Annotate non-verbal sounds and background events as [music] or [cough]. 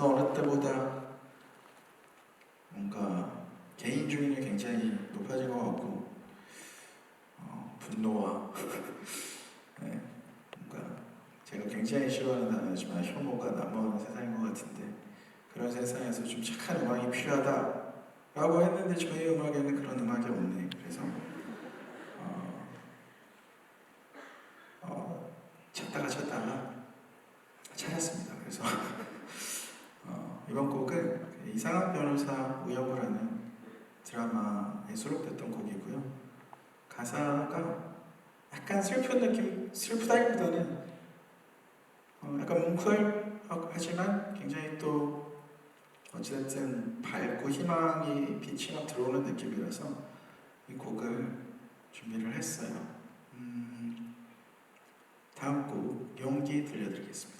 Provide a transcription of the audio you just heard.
그 어느 때보다 뭔가 개인 주인이 굉장히 높아진 것 같고 어, 분노와 [laughs] 네, 뭔가 제가 굉장히 싫어하는 단어지만 혐오가 남아있는 세상인 것 같은데 그런 세상에서 좀 착한 음악이 필요하다라고 했는데 저희 음악에는 그런 음악이 없네. 그래서 어, 어, 찾다가 찾다가 찾았습니다. 그래서 어, [laughs] 이번 곡은 그 이상한 변호사 우영우라는 드라마에 수록됐던 곡이고요. 가사가 약간 슬픈 느낌, 슬프다기보다는 어, 약간 뭉클하지만 굉장히 또 어쨌든 밝고 희망이 빛이 막 들어오는 느낌이라서 이 곡을 준비를 했어요. 음, 다음 곡 용기 들려드리겠습니다.